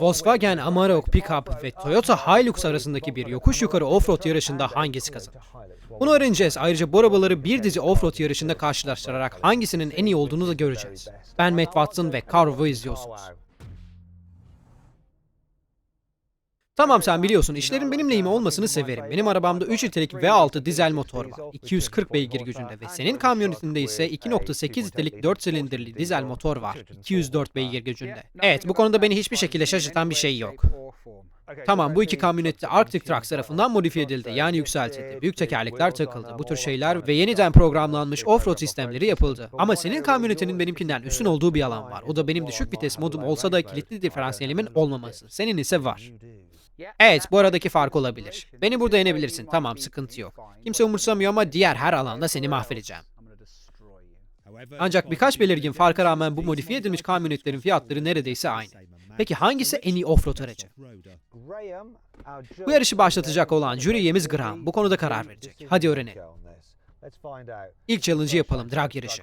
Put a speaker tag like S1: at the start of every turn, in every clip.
S1: Volkswagen Amarok Pickup ve Toyota Hilux arasındaki bir yokuş yukarı offroad yarışında hangisi kazanır? Bunu öğreneceğiz. Ayrıca bu arabaları bir dizi offroad yarışında karşılaştırarak hangisinin en iyi olduğunu da göreceğiz. Ben Matt Watson ve Carvo'yu izliyorsunuz. Tamam sen biliyorsun işlerin benim lehime olmasını severim. Benim arabamda 3 litrelik V6 dizel motor var. 240 beygir gücünde ve senin kamyonetinde ise 2.8 litrelik 4 silindirli dizel motor var. 204 beygir gücünde. Evet bu konuda beni hiçbir şekilde şaşırtan bir şey yok. Tamam bu iki kamyonet de Arctic Trucks tarafından modifiye edildi yani yükseltildi. Büyük tekerlekler takıldı. Bu tür şeyler ve yeniden programlanmış offroad sistemleri yapıldı. Ama senin kamyonetinin benimkinden üstün olduğu bir alan var. O da benim düşük vites modum olsa da kilitli diferansiyelimin olmaması. Senin ise var. Evet bu aradaki fark olabilir. Beni burada yenebilirsin tamam sıkıntı yok. Kimse umursamıyor ama diğer her alanda seni mahvedeceğim. Ancak birkaç belirgin farka rağmen bu modifiye edilmiş kamyonetlerin fiyatları neredeyse aynı. Peki hangisi en iyi offroad aracı? Bu yarışı başlatacak olan jüri Graham bu konuda karar verecek. Hadi öğrenelim. İlk challenge'ı yapalım drag yarışı.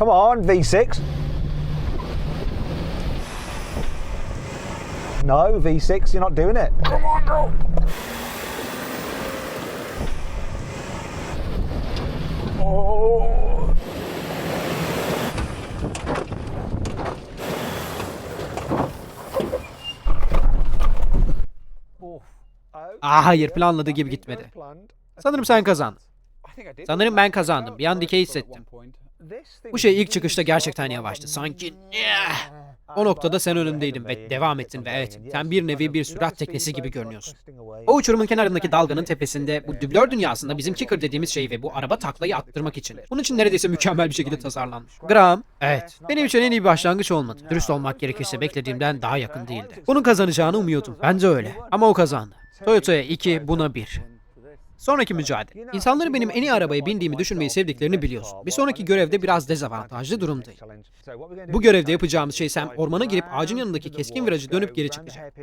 S2: Come on, V6. No, V6, you're not doing it. Come on, go. Oh.
S1: Aa hayır planladığı gibi gitmedi. Sanırım sen kazandın. Sanırım ben kazandım. Bir an dikey hissettim. Bu şey ilk çıkışta gerçekten yavaştı. Sanki o noktada sen önümdeydin ve devam ettin ve evet sen bir nevi bir sürat teknesi gibi görünüyorsun. O uçurumun kenarındaki dalganın tepesinde bu dublör dünyasında bizim kicker dediğimiz şey ve bu araba taklayı attırmak için. Bunun için neredeyse mükemmel bir şekilde tasarlanmış. Graham, evet. Benim için en iyi başlangıç olmadı. Dürüst olmak gerekirse beklediğimden daha yakın değildi. Bunun kazanacağını umuyordum. Bence öyle. Ama o kazandı. Toyota'ya 2, buna 1. Sonraki mücadele. İnsanları benim en iyi arabaya bindiğimi düşünmeyi sevdiklerini biliyorsun. Bir sonraki görevde biraz dezavantajlı durumdayım. Bu görevde yapacağımız şey Sam ormana girip ağacın yanındaki keskin virajı dönüp geri çıkacak.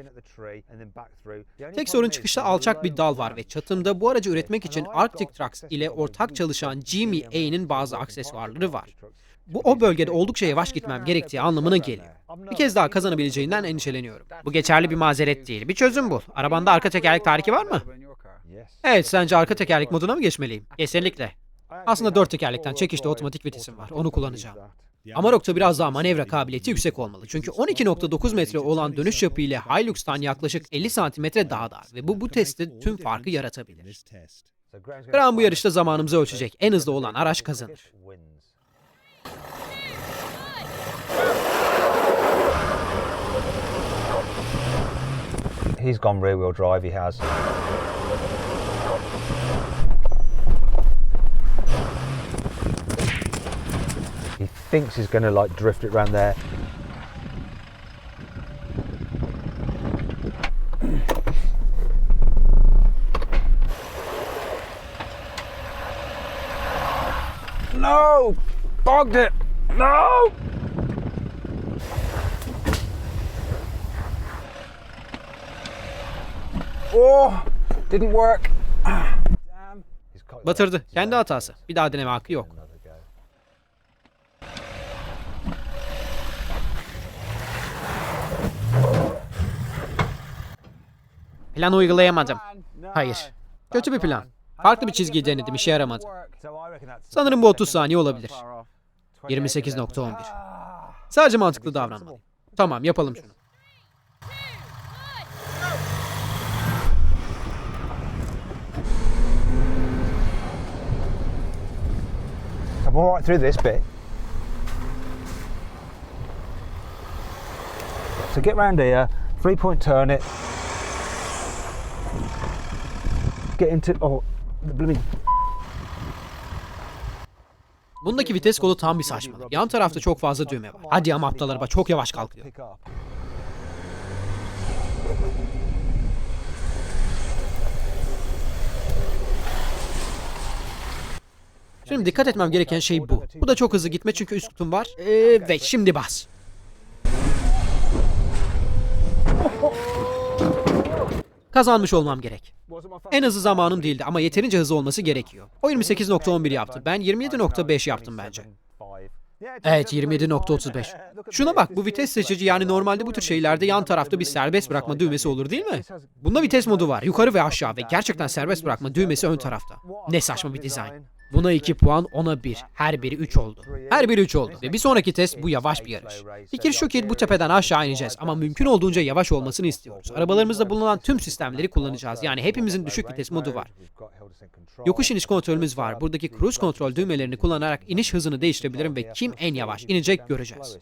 S1: Tek sorun çıkışta alçak bir dal var ve çatımda bu aracı üretmek için Arctic Trucks ile ortak çalışan GMA'nin bazı aksesuarları var. Bu o bölgede oldukça yavaş gitmem gerektiği anlamına geliyor. Bir kez daha kazanabileceğinden endişeleniyorum. Bu geçerli bir mazeret değil. Bir çözüm bul. Arabanda arka tekerlek tarihi var mı? Evet, sence arka tekerlek moduna mı geçmeliyim? Kesinlikle. Aslında dört tekerlekten çekişte otomatik vitesim var. Onu kullanacağım. Amarok'ta biraz daha manevra kabiliyeti yüksek olmalı. Çünkü 12.9 metre olan dönüş çapı ile Hilux'tan yaklaşık 50 santimetre daha dar ve bu bu testte tüm farkı yaratabilir. Graham bu yarışta zamanımızı ölçecek. En hızlı olan araç kazanır.
S2: He's gone rear wheel drive, he has. Thinks he's going to like drift it around there. No! Bogged it! No! Oh! Didn't work. Damn. He's got-
S1: Batırdı. Kendi hatası. Bir daha deneme hakkı yok.
S2: Another go.
S1: Plan uygulayamadım. Hayır. Kötü bir plan. Farklı bir çizgiyi denedim. işe yaramadı. Sanırım bu 30 saniye olabilir. 28.11. Sadece mantıklı davranmalıyım. Tamam yapalım şunu.
S2: I'm all right through this bit. So get round here, three point turn it. Get into oh the blooming
S1: Bundaki vites kolu tam bir saçmalık. Yan tarafta çok fazla düğme var. Hadi ama aptal araba çok yavaş kalkıyor. Şimdi dikkat etmem gereken şey bu. Bu da çok hızlı gitme çünkü üst kutum var. Evet şimdi bas. Kazanmış olmam gerek. En hızlı zamanım değildi ama yeterince hızlı olması gerekiyor. O 28.11 yaptı. Ben 27.5 yaptım bence. Evet 27.35. Şuna bak bu vites seçici yani normalde bu tür şeylerde yan tarafta bir serbest bırakma düğmesi olur değil mi? Bunda vites modu var yukarı ve aşağı ve gerçekten serbest bırakma düğmesi ön tarafta. Ne saçma bir dizayn. Buna 2 puan, ona 1. Her biri 3 oldu. Her biri 3 oldu. Ve bir sonraki test bu yavaş bir yarış. Fikir şu ki bu tepeden aşağı ineceğiz ama mümkün olduğunca yavaş olmasını istiyoruz. Arabalarımızda bulunan tüm sistemleri kullanacağız. Yani hepimizin düşük vites modu var. Yokuş iniş kontrolümüz var. Buradaki cruise kontrol düğmelerini kullanarak iniş hızını değiştirebilirim ve kim en yavaş inecek göreceğiz.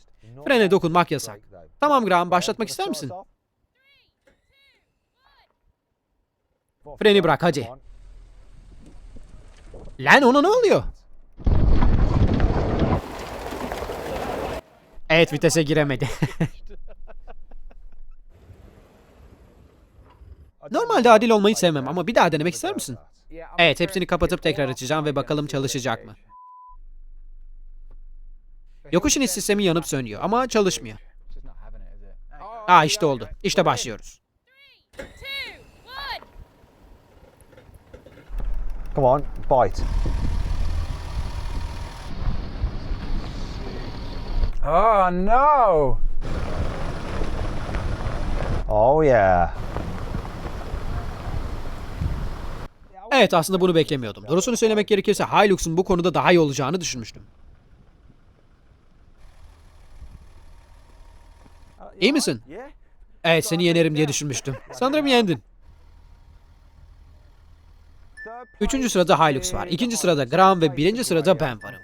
S1: Frene dokunmak yasak. Tamam Graham başlatmak ister misin? Freni bırak hadi. Lan ona ne oluyor? Evet vitese giremedi. Normalde adil olmayı sevmem ama bir daha denemek ister misin? Evet hepsini kapatıp tekrar açacağım ve bakalım çalışacak mı? Yokuş iniş sistemi yanıp sönüyor ama çalışmıyor. Aa işte oldu. İşte başlıyoruz.
S2: Come on, bite.
S3: Oh no!
S2: Oh yeah.
S1: Evet aslında bunu beklemiyordum. Doğrusunu söylemek gerekirse Hilux'un bu konuda daha iyi olacağını düşünmüştüm. İyi misin? Evet seni yenerim diye düşünmüştüm. Sanırım yendin. Üçüncü sırada Hilux var. ikinci sırada Graham ve birinci sırada ben varım.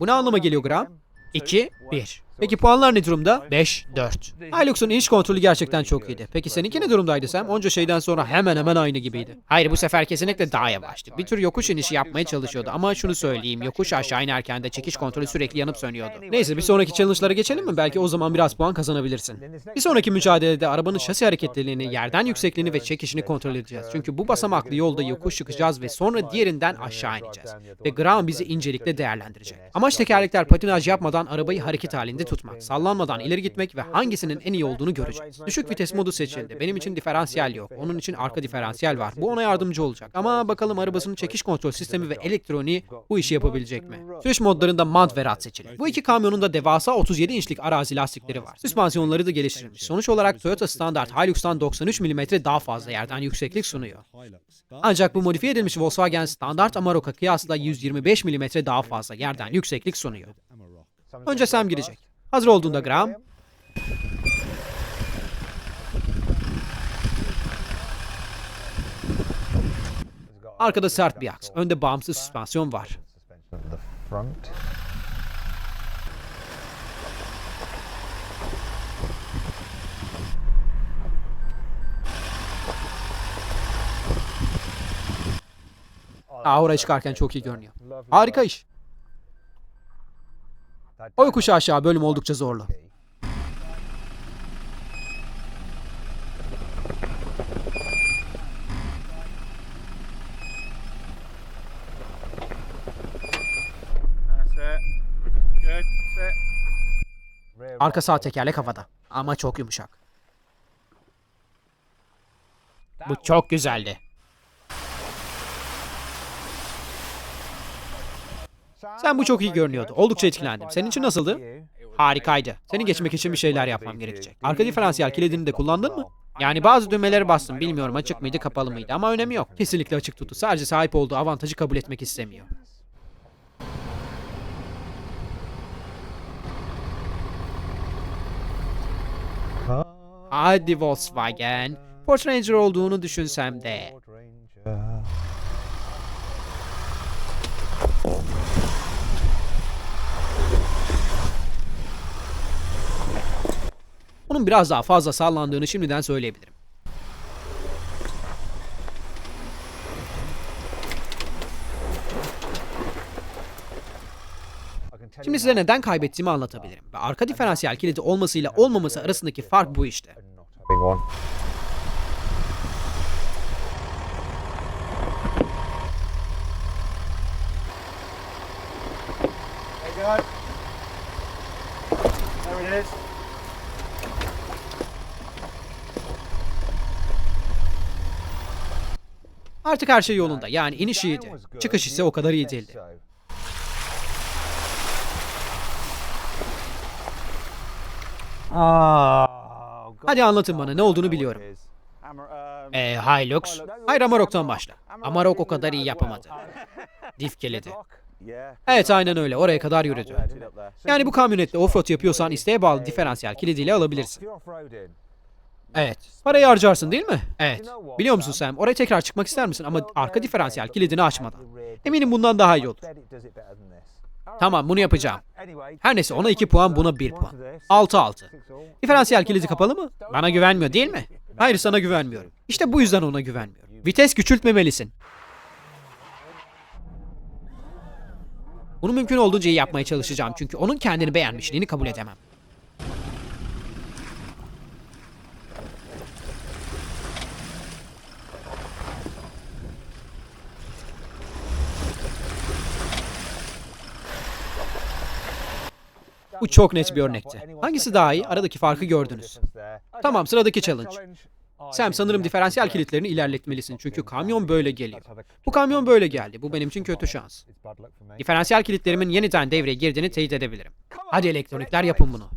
S1: Bu ne anlama geliyor Graham? 2, 1. Peki puanlar ne durumda? 5, 4. Hilux'un iniş kontrolü gerçekten çok iyiydi. Peki seninki ne durumdaydı Sam? Onca şeyden sonra hemen hemen aynı gibiydi. Hayır bu sefer kesinlikle daha yavaştı. Bir tür yokuş inişi yapmaya çalışıyordu ama şunu söyleyeyim. Yokuş aşağı inerken de çekiş kontrolü sürekli yanıp sönüyordu. Neyse bir sonraki challenge'lara geçelim mi? Belki o zaman biraz puan kazanabilirsin. Bir sonraki mücadelede arabanın şasi hareketliliğini, yerden yüksekliğini ve çekişini kontrol edeceğiz. Çünkü bu basamaklı yolda yokuş çıkacağız ve sonra diğerinden aşağı ineceğiz. Ve Graham bizi incelikle değerlendirecek. Amaç tekerlekler patinaj yapmadan arabayı hareket halinde tutmak, sallanmadan ileri gitmek ve hangisinin en iyi olduğunu göreceğiz. Düşük vites modu seçildi. Benim için diferansiyel yok. Onun için arka diferansiyel var. Bu ona yardımcı olacak. Ama bakalım arabasının çekiş kontrol sistemi ve elektroniği bu işi yapabilecek mi? Sürüş modlarında mant ve rat seçili. Bu iki kamyonun da devasa 37 inçlik arazi lastikleri var. Süspansiyonları da geliştirilmiş. Sonuç olarak Toyota standart Hilux'tan 93 mm daha fazla yerden yükseklik sunuyor. Ancak bu modifiye edilmiş Volkswagen standart Amarok'a kıyasla 125 mm daha fazla yerden yükseklik sunuyor. Önce Sam girecek. Hazır olduğunda Graham. Arkada sert bir aks. Önde bağımsız süspansiyon var. Oraya çıkarken çok iyi görünüyor. Harika iş. O yokuş aşağı bölüm oldukça zorlu. Arka sağ tekerlek havada. Ama çok yumuşak. Bu çok güzeldi. Sen bu çok iyi görünüyordu. Oldukça etkilendim. Senin için nasıldı? Harikaydı. Seni geçmek için bir şeyler yapmam gerekecek. Arka diferansiyel kilidini de kullandın mı? Yani bazı düğmeleri bastım. Bilmiyorum açık mıydı kapalı mıydı ama önemi yok. Kesinlikle açık tuttu. Sadece sahip olduğu avantajı kabul etmek istemiyor. Hadi Volkswagen. Ford Ranger olduğunu düşünsem de. Onun biraz daha fazla sallandığını şimdiden söyleyebilirim. Şimdi size neden kaybettiğimi anlatabilirim. Ve arka diferansiyel kilidi olmasıyla olmaması arasındaki fark bu işte.
S3: There it is.
S1: Artık her şey yolunda. Yani iniş iyiydi. Çıkış ise o kadar iyi değildi.
S2: God.
S1: Hadi anlatın bana ne olduğunu biliyorum. Eee Hilux. Hayır Amarok'tan başla. Amarok o kadar iyi yapamadı. Dif kilidi. Evet aynen öyle. Oraya kadar yürüdü. Yani bu kamyonette offroad yapıyorsan isteğe bağlı diferansiyel kilidiyle alabilirsin. Evet. Parayı harcarsın değil mi? Evet. Biliyor musun Sam? Oraya tekrar çıkmak ister misin? Ama arka diferansiyel kilidini açmadan. Eminim bundan daha iyi olur. Tamam bunu yapacağım. Her neyse ona 2 puan buna 1 puan. 6-6. Diferansiyel kilidi kapalı mı? Bana güvenmiyor değil mi? Hayır sana güvenmiyorum. İşte bu yüzden ona güvenmiyorum. Vites küçültmemelisin. Bunu mümkün olduğunca iyi yapmaya çalışacağım çünkü onun kendini beğenmişliğini kabul edemem. Bu çok net bir örnekti. Hangisi daha iyi? Aradaki farkı gördünüz. Tamam sıradaki challenge. Sam sanırım diferansiyel kilitlerini ilerletmelisin çünkü kamyon böyle geliyor. Bu kamyon böyle geldi. Bu benim için kötü şans. Diferansiyel kilitlerimin yeniden devreye girdiğini teyit edebilirim. Hadi elektronikler yapın bunu.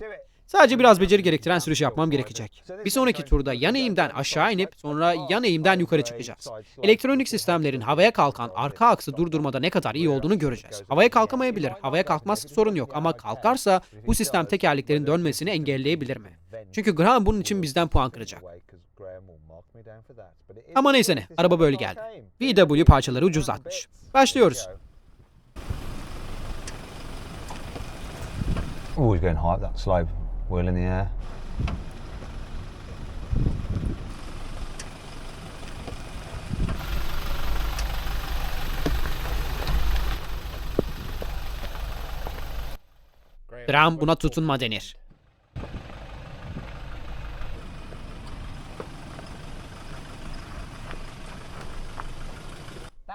S1: Sadece biraz beceri gerektiren sürüş yapmam gerekecek. Bir sonraki turda yan eğimden aşağı inip sonra yan eğimden yukarı çıkacağız. Elektronik sistemlerin havaya kalkan arka aksı durdurmada ne kadar iyi olduğunu göreceğiz. Havaya kalkamayabilir. Havaya kalkmazsa sorun yok ama kalkarsa bu sistem tekerleklerin dönmesini engelleyebilir mi? Çünkü Graham bunun için bizden puan kıracak. Ama neyse ne, araba böyle geldi. VW parçaları ucuzlatmış. Başlıyoruz.
S2: Oh, he's going up that slope. Wheel in the air.
S1: Graham buna tutunma denir.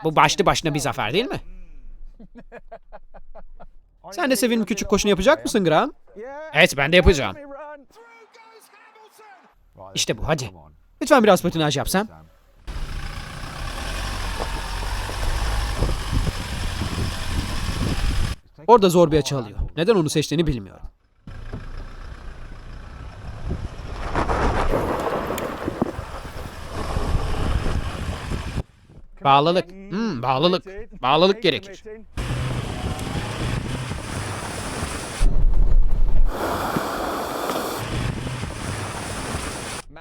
S1: Bu başlı başına bir zafer değil mi? Sen de sevimli küçük koşunu yapacak mısın Graham? Evet ben de yapacağım. İşte bu hadi. Lütfen biraz patinaj yapsam. Orada zor bir açı alıyor. Neden onu seçtiğini bilmiyorum. Bağlılık. Hmm, bağlılık. Bağlılık gerekir.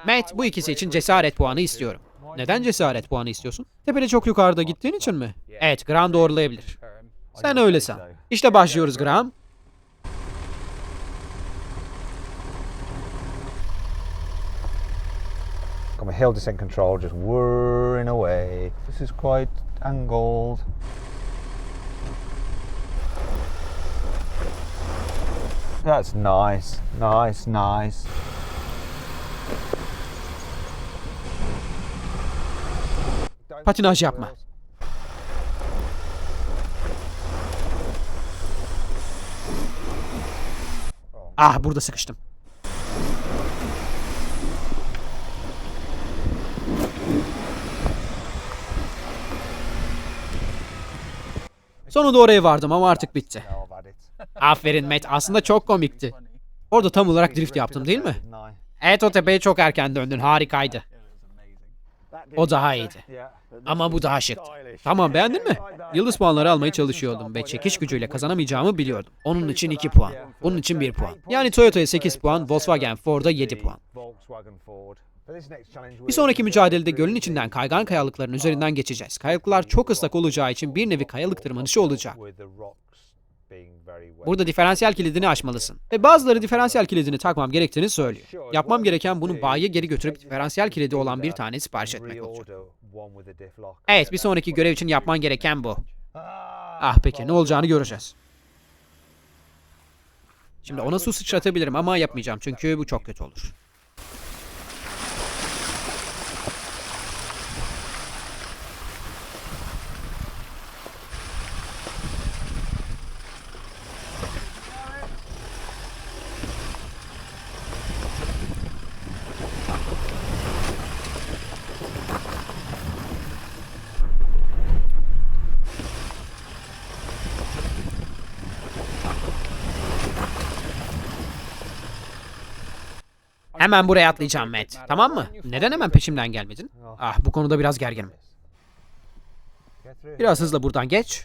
S1: Matt bu ikisi için cesaret puanı istiyorum. Neden cesaret puanı istiyorsun? Tepede çok yukarıda gittiğin için mi? Evet, Graham doğrulayabilir. Sen öyle san. İşte başlıyoruz Graham.
S2: Got my descent control just whirring away. This is quite angled. That's nice, nice, nice.
S1: Patinaj yapma. Ah burada sıkıştım. Sonunda oraya vardım ama artık bitti. Aferin Matt aslında çok komikti. Orada tam olarak drift yaptım değil mi? Evet o tepeye çok erken döndün harikaydı. O daha iyiydi. Ama bu daha şıktı. Tamam beğendin mi? Yıldız puanları almayı çalışıyordum ve çekiş gücüyle kazanamayacağımı biliyordum. Onun için 2 puan. Bunun için 1 puan. Yani Toyota'ya 8 puan, Volkswagen Ford'a 7 puan. Bir sonraki mücadelede gölün içinden kaygan kayalıkların üzerinden geçeceğiz. Kayalıklar çok ıslak olacağı için bir nevi kayalık tırmanışı olacak. Burada diferansiyel kilidini açmalısın. Ve bazıları diferansiyel kilidini takmam gerektiğini söylüyor. Yapmam gereken bunu bayiye geri götürüp diferansiyel kilidi olan bir tane sipariş etmek olacak. Evet bir sonraki görev için yapman gereken bu. Ah peki ne olacağını göreceğiz. Şimdi ona su sıçratabilirim ama yapmayacağım çünkü bu çok kötü olur. Hemen buraya atlayacağım Matt. Tamam mı? Neden hemen peşimden gelmedin? Ah bu konuda biraz gerginim. Biraz hızla buradan geç.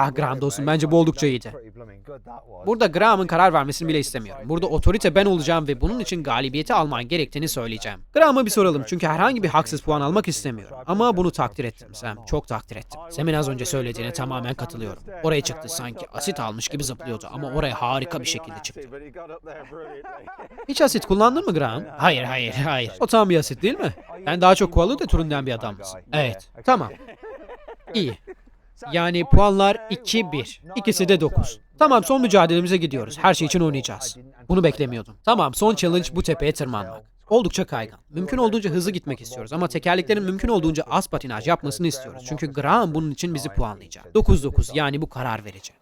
S1: Ah Graham dostum bence bu oldukça iyiydi. Burada Graham'ın karar vermesini bile istemiyorum. Burada otorite ben olacağım ve bunun için galibiyeti alman gerektiğini söyleyeceğim. Graham'a bir soralım çünkü herhangi bir haksız puan almak istemiyorum. Ama bunu takdir ettim Sam. Çok takdir ettim. Sam'in az önce söylediğine tamamen katılıyorum. Oraya çıktı sanki asit almış gibi zıplıyordu ama oraya harika bir şekilde çıktı. Hiç asit kullandın mı Graham? Hayır hayır hayır. O tam bir asit değil mi? Sen daha çok koalı da türünden bir adam mısın? Evet. Tamam. İyi. Yani puanlar 2-1. İkisi de 9. Tamam son mücadelemize gidiyoruz. Her şey için oynayacağız. Bunu beklemiyordum. Tamam son challenge bu tepeye tırmanmak. Oldukça kaygan. Mümkün olduğunca hızlı gitmek istiyoruz ama tekerleklerin mümkün olduğunca az patinaj yapmasını istiyoruz. Çünkü Graham bunun için bizi puanlayacak. 9-9 yani bu karar verici.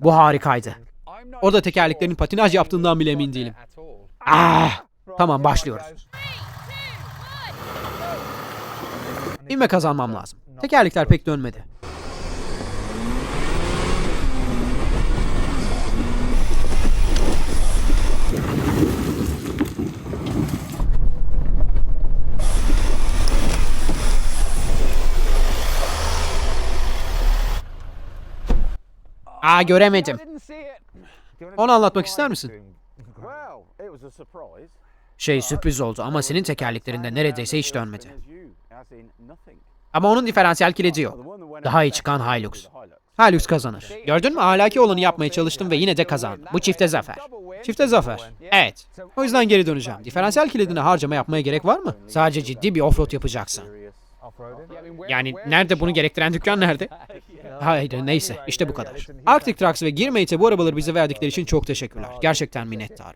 S1: Bu harikaydı. Orada tekerleklerin patinaj yaptığından bile emin değilim. Ah! Tamam başlıyoruz. İvme kazanmam lazım. Tekerlekler pek dönmedi. Aa göremedim. Onu anlatmak ister misin? Şey sürpriz oldu ama senin tekerleklerinde neredeyse hiç dönmedi. Ama onun diferansiyel kilidi yok. Daha iyi çıkan Hilux. Hilux kazanır. Gördün mü ahlaki olanı yapmaya çalıştım ve yine de kazandım. Bu çifte zafer. Çifte zafer. Evet. O yüzden geri döneceğim. Diferansiyel kilidine harcama yapmaya gerek var mı? Sadece ciddi bir offroad yapacaksın. Yani nerede bunu gerektiren dükkan nerede? Hayır neyse işte bu kadar. Arctic Trucks ve Gearmate'e bu arabaları bize verdikleri için çok teşekkürler. Gerçekten minnettarım.